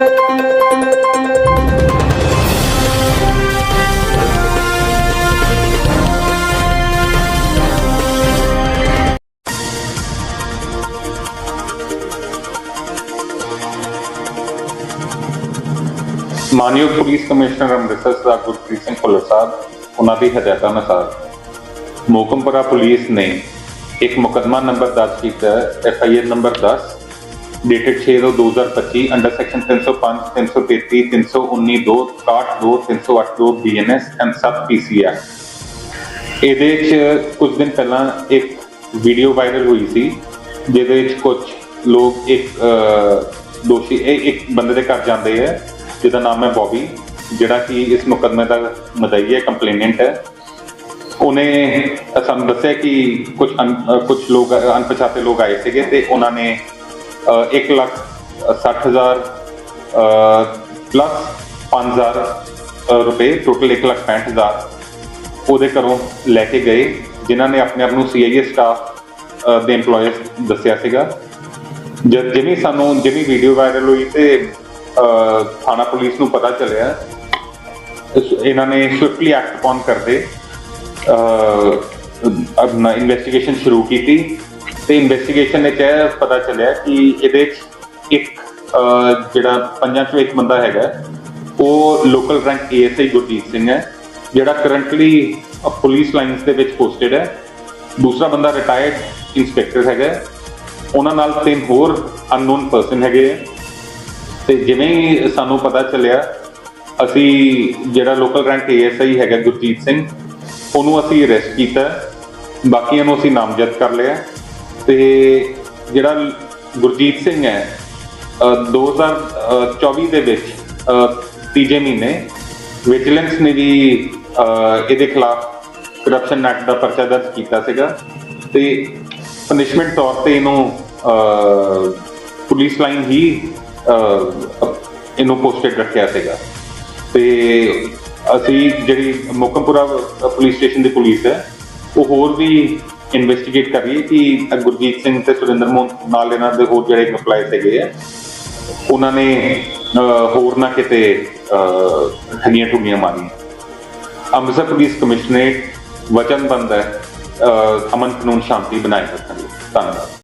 ਮਾਨਯੋਗ police commissioner Amritsar Sardar Gurpreet Singh Bhullar Sahib ਉਹਨਾਂ ਦੀ ਹਦਾਇਤਾਂ ਅਨੁਸਾਰ ਮੋਕਮਪੁਰਾ ਪੁਲਿਸ ਨੇ ਇੱਕ ਮੁਕੱਦਮਾ ਨੰਬਰ ਦਰਜ ਕੀਤਾ F I R number 10 dated 6/2025 under section 305 333 319 2 62 308 2 BNS and sub PC act ਇਹਦੇ ਚ ਕੁਝ ਦਿਨ ਪਹਿਲਾਂ ਇੱਕ ਵੀਡੀਓ ਵਾਇਰਲ ਹੋਈ ਸੀ, ਜਿਹਦੇ ਵਿੱਚ ਕੁਝ ਲੋਕ ਇੱਕ ਦੋਸ਼ੀ, ਇਹ ਇੱਕ ਬੰਦੇ ਦੇ ਘਰ ਜਾਂਦੇ ਹੈ ਜਿਹਦਾ ਨਾਮ ਹੈ ਬੌਬੀ, ਜਿਹੜਾ ਕਿ ਇਸ ਮੁਕੱਦਮੇ ਦਾ ਮਦਈ ਕੰਪਲੇਨੈਂਟ ਹੈ। ਉਹਨੇ ਸਾਨੂੰ ਦੱਸਿਆ ਕਿ ਕੁਝ ਕੁਝ ਲੋਕ ਅਣਪਛਾਤੇ ਲੋਕ ਆਏ ਸੀਗੇ ਤੇ ਉਹਨਾਂ ਨੇ 1 ਲੱਖ 60 ਹਜ਼ਾਰ ਪਲੱਸ 5000 ਰੁਪਏ ਟੋਟਲ 1 ਲੱਖ 65 ਹਜ਼ਾਰ ਉਹਦੇ ਘਰੋਂ ਲੈ ਕੇ ਗਏ, ਜਿਨ੍ਹਾਂ ਨੇ ਆਪਣੇ ਆਪ ਨੂੰ ਸੀਆਈਏ ਸਟਾਫ ਦੇ EMPLOYERS ਦੱਸਿਆ ਸੀਗਾ। ਜਦ ਜਿਵੇਂ ਸਾਨੂੰ, ਜਿਵੇਂ ਵੀਡੀਓ ਵਾਇਰਲ ਹੋਈ ਤੇ ਥਾਣਾ ਪੁਲਿਸ ਨੂੰ ਪਤਾ ਚੱਲਿਆ ਇਹਨਾਂ ਨੇ ਸਵਿਫਟਲੀ ਐਕਟ ਅਪਨ ਕਰਦੇ ਆਪਣਾ ਇਨਵੈਸਟੀਗੇਸ਼ਨ ਸ਼ੁਰੂ ਕੀਤੀ। ਤੇ ਇਨਵੈਸਟੀਗੇਸ਼ਨ ਵਿੱਚ ਇਹ ਪਤਾ ਚੱਲਿਆ ਕਿ ਇਹਦੇ 'ਚ ਇੱਕ ਜਿਹੜਾ ਪੰਜਾਂ ਚੋਂ ਇੱਕ ਬੰਦਾ ਹੈਗਾ, ਉਹ local rank ASI Gurjeet Singh ਹੈ, ਜਿਹੜਾ ਕਰੰਟਲੀ ਪੁਲਿਸ ਲਾਈਨਸ ਦੇ ਵਿੱਚ ਪੋਸਟਡ ਹੈ। ਦੂਸਰਾ ਬੰਦਾ ਰਿਟਾਇਰਡ ਇਨਸਪੈਕਟਰ ਹੈਗਾ ਉਹਨਾਂ ਨਾਲ ਤਿੰਨ ਹੋਰ ਅਨਨੋਨ ਪਰਸਨ ਹੈਗੇ ਆ ਤੇ ਜਿਵੇਂ ਸਾਨੂੰ ਪਤਾ ਚੱਲਿਆ, ਅਸੀਂ ਜਿਹੜਾ ਲੋਕਲ ਰੈਂਕ ਏਐਸਆਈ ਹੈਗਾ ਗੁਰਜੀਤ ਸਿੰਘ, ਉਹਨੂੰ ਅਸੀਂ ਅਰੈਸਟ ਕੀਤਾ। ਬਾਕੀਆਂ ਨੂੰ ਅਸੀਂ ਨਾਮਜ਼ਦ ਕਰ ਲਿਆ। ਤੇ ਜਿਹੜਾ ਗੁਰਜੀਤ ਸਿੰਘ ਹੈ ਅਹ 2024 ਦੇ ਵਿੱਚ ਤੀਜੇ ਮਹੀਨੇ ਵਿਜੀਲੈਂਸ ਨੇ ਵੀ ਇਹਦੇ ਖਿਲਾਫ ਕਰਪਸ਼ਨ ਐਕਟ ਦਾ ਪਰਚਾ ਦਰਜ ਕੀਤਾ ਸੀਗਾ ਤੇ ਪਨਿਸ਼ਮੈਂਟ ਤੌਰ ਤੇ ਇਹਨੂੰ ਪੁਲਿਸ ਲਾਈਨ ਹੀ ਇਹਨੂੰ ਪੋਸਟਡ ਰੱਖਿਆ ਸੀਗਾ। ਤੇ ਅਸੀਂ ਜਿਹੜੀ ਮੋਕਮਪੁਰਾ ਪੁਲਿਸ ਸਟੇਸ਼ਨ ਦੀ ਪੁਲਿਸ ਹੈ, ਉਹ ਹੋਰ ਵੀ ਇਨਵੈਸਟੀਗੇਟ ਕਰ ਰਹੀ ਹੈ ਕਿ ਗੁਰਜੀਤ ਸਿੰਘ ਤੇ ਸੁਰਿੰਦਰ ਮੋਹਨ ਨਾਲ ਇਹਨਾਂ ਦੇ ਹੋਰ ਜਿਹੜੇ ਐਮਪਲਾਈ ਹੈਗੇ ਆ ਉਹਨਾਂ ਨੇ ਹੋਰ ਨਾ ਕਿਤੇ ਅਹ, ਠੱਗੀਆਂ ਮਾਰੀਆਂ। ਅੰਮ੍ਰਿਤਸਰ ਪੁਲਿਸ ਕਮਿਸ਼ਨਰੇਟ ਵਚਨਬੰਦ ਹੈ ਅਮਨ ਕਾਨੂੰਨ ਸ਼ਾਂਤੀ ਬਣਾਏ ਰੱਖਣ